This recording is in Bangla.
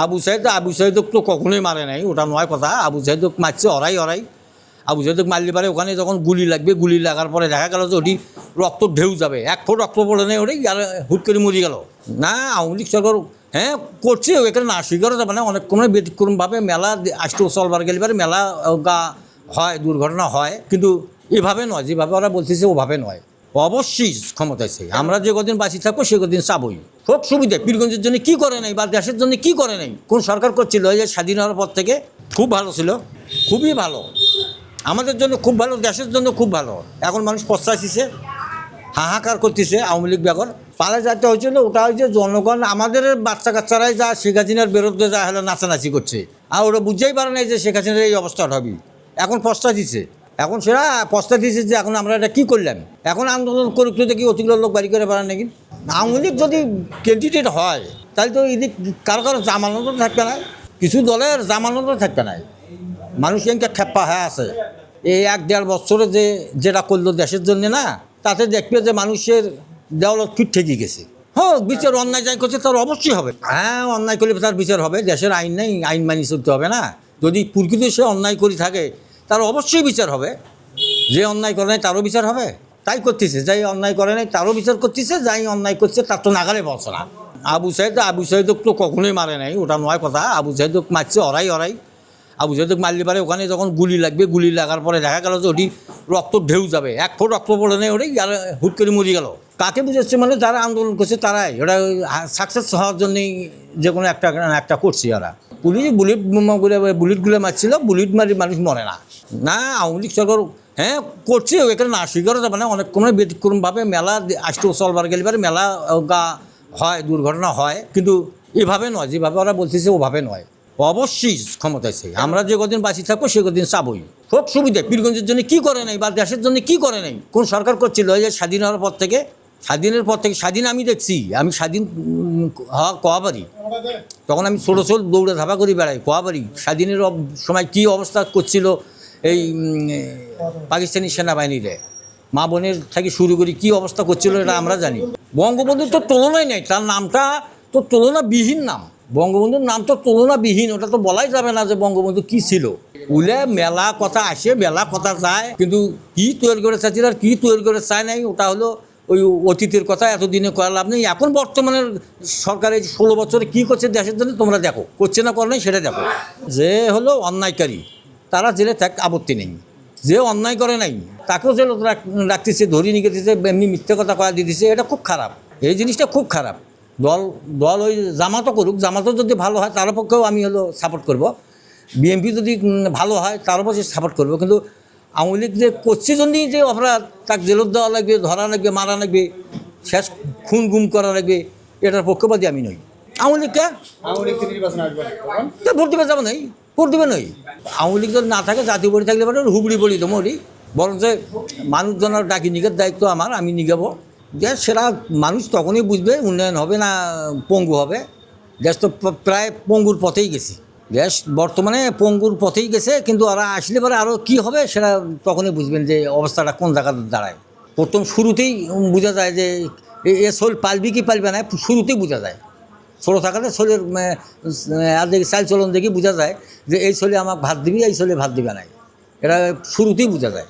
আবু সাইদ, আবু সাইদক তো কখনোই মারে নাই, ওটা নয় কথা। আবু সাইদক মারছে অরাই অরাই আবু সাইদক মারলে পারে ওখানে যখন গুলি লাগবে, গুলি লাগার পরে দেখা গেল যে ওটি রক্ত ঢেউ যাবে। এক ফুট রক্ত পড়ে নেই ওটাই আর হুট করে মরে গেল। না, আওয়ামী লীগ সরকার হ্যাঁ করছে এখানে না স্বীকারও যাবে না, অনেক কোনো ব্যতিক্রমভাবে মেলা আসতে চলবার গেলে পারে, মেলা গা হয়, দুর্ঘটনা হয়, কিন্তু এভাবে নয়, যেভাবে ওরা বলতেছে, ওভাবে নয়। অবশ্যই ক্ষমতা আছে আমরা যে কদিন বাঁচি থাকব, সে কদিন চাবই। খুব সুবিধা। পীরগঞ্জের জন্য কি করে নাই বা দেশের জন্য কি করে নাই? কোন সরকার করছিল, এই যে স্বাধীন হওয়ার পর থেকে খুব ভালো ছিল। খুবই ভালো। আমাদের জন্য খুব ভালো, দেশের জন্য খুব ভালো। এখন মানুষ পশ্চাছিছে হাহাকার করতেছে আওয়ামী লীগ ব্যাগর। পালা যাতে হয়েছিল, ওটা হয়েছে জনগণ, আমাদের বাচ্চা কাচ্চারাই যা শেখ হাসিনার বিরুদ্ধে যা হলো নাচানাচি করছে। আর ওরা বুঝতেই পারে নাই যে শেখ হাসিনার এই অবস্থাটা হবে এখন দিছে এখন সেটা পস্তা দিছে যে এখন আমরা এটা কী করলাম? এখন আন্দোলন করুক তো দেখি অতিগুলো লোক বাড়ি করে পারে নাকি? আওয়ামী লীগ যদি ক্যান্ডিডেট হয়, তাহলে তো এদিক কারও কারও জামানত থাকবে না। কিছু দলের জামানত থাকবে না। মানুষ এনকে খেপ্পা হয়ে আছে। এই এক দেড় বছরে যে যেটা করল দেশের জন্য না, তাতে দেখবে যে মানুষের দেওয়ালত ফিট ঠেকে গেছে। হোক, বিচার অন্যায় যাই করছে, তার অবশ্যই হবে। হ্যাঁ অন্যায় করলে তার বিচার হবে। দেশের আইন নেই, আইন মানি চলতে হবে না। যদি প্রকৃতি সে অন্যায় করে থাকে তার অবশ্যই বিচার হবে। যে অন্যায় করে নাই তারও বিচার হবে। তাই করতেছে, যাই অন্যায় করে নাই তারও বিচার করতেছে, যাই অন্যায় করছে তার তো নাগালে বলছে না। আবু সাইদ, আবু সাহেদক তো কখনোই মারে নাই, ওটা নয় কথা। আবু সাহেদক মারছে অরাই অরাই। আবু সাইদক মারলে পারে ওখানে যখন গুলি লাগবে, গুলি লাগার পরে দেখা গেল যে ওটি রক্ত ঢেউ যাবে। এক ফুট রক্ত পড়ে নেই ওটাই আর হুট করে মরে গেল। কাকে বুঝাচ্ছে মানে যারা আন্দোলন করছে তারাই। ওটা সাকসেস হওয়ার জন্যই যে কোনো একটা একটা করছে ওরা। পুলিশ বুলেট বুলেটগুলো মারছিল, বুলেট মারি মানুষ মরে না। না, আওয়ামী লীগ সরকার হ্যাঁ করছে, এখানে না স্বীকারও যাবে না, অনেক কোনো ব্যতিক্রমভাবে মেলা আসতে চলবার গেলে পারে মেলা গা হয়, দুর্ঘটনা হয়, কিন্তু এভাবে নয়, যেভাবে ওরা বলতেছে ওভাবে নয়। অবশ্যই ক্ষমতা আছে। আমরা যে কদিন বাঁচি থাকব, সে কদিন চাবই। খুব সুবিধা। পীরগঞ্জের জন্য কি করে নাই বা দেশের জন্য কি করে নাই? কোন সরকার করছিল যে স্বাধীন হওয়ার পর থেকে স্বাধীনের পর থেকে, স্বাধীন আমি দেখছি, আমি স্বাধীন হওয়া কোয়াবারি তখন আমি ছোটো ছোট দৌড়ে ধাপা করি বেড়াই কোয়াবারি স্বাধীনের সময় কী অবস্থা করছিল এই পাকিস্তানি সেনাবাহিনীরে মা বোনের থেকে শুরু করি কী অবস্থা করছিল এটা আমরা জানি। বঙ্গবন্ধুর তো তুলনাই নেই, তার নামটা তো তুলনাবিহীন নাম। বঙ্গবন্ধুর নাম তো তুলনাবিহীন, ওটা তো বলাই যাবে না যে বঙ্গবন্ধু কী ছিল। উলে মেলা কথা আসে, মেলা কথা যায়, কিন্তু কী তৈরি করে চাচ্ছিল আর কি তৈরি করে চায় নাই, ওটা হলো ওই অতীতের কথা, এতদিনে করা লাভ নেই। এখন বর্তমানের সরকার ষোলো বছরে কী করছে দেশের জন্য, তোমরা দেখো। করছে না, করে সেটা দেখো। যে হলো অন্যায়কারী, তারা জেলে থাক, আপত্তি নেই। যে অন্যায় করে নাই, তাকেও জেলে রাখ- রাখতেছে, ধরিয়ে নিয়ে গেতেছে এমনি মিথ্যে কথা কয়া দিয়ে এটা খুব খারাপ। এই জিনিসটা খুব খারাপ। দল দল ওই জামাতও করুক, জামাতও যদি ভালো হয়, তার পক্ষেও আমি হলো সাপোর্ট করব। বিএনপি যদি ভালো হয়, তার পক্ষে সাপোর্ট করব। কিন্তু আওয়ামী লীগ যে করছে জন্যই যে অপরাধ তাকে জেলত দেওয়া লাগবে ধরা লাগবে মারা লাগবে শেষ খুন গুম করা লাগবে এটার পক্ষপাতী আমি নই। আওয়ামী লীগকে ভোট দিবে যাব নাই ভোট দিবে নই। আওয়ামী লীগ যদি না থাকে জাতীয় বড়ি থাকলে পারে হুবড়ি বলি তো মরি। বরং যে মানুষজনের ডাকি নিগের দায়িত্ব আমার আমি নিগাবো। দেশ সেটা মানুষ তখনই বুঝবে উন্নয়ন হবে না পঙ্গু হবে। দেশ তো প্রায় পঙ্গুর পথেই গেছি। দেশ বর্তমানে পঙ্গুর পথেই গেছে, কিন্তু আর আসলে পরে আরও কী হবে সেটা তখনই বুঝবেন যে অবস্থাটা কোন জায়গাতে দাঁড়ায়। প্রথম শুরুতেই বোঝা যায় যে এ- শোল পালবি কি পালবে না, শুরুতেই বোঝা যায়। ছোটো থাকাতে শোলের আর দেখি, চাল চলন দেখি বোঝা যায় যে এই শোলে আমাকে ভাত দিবি, এই শোলে ভাত দিবে নাই এটা শুরুতেই বোঝা যায়।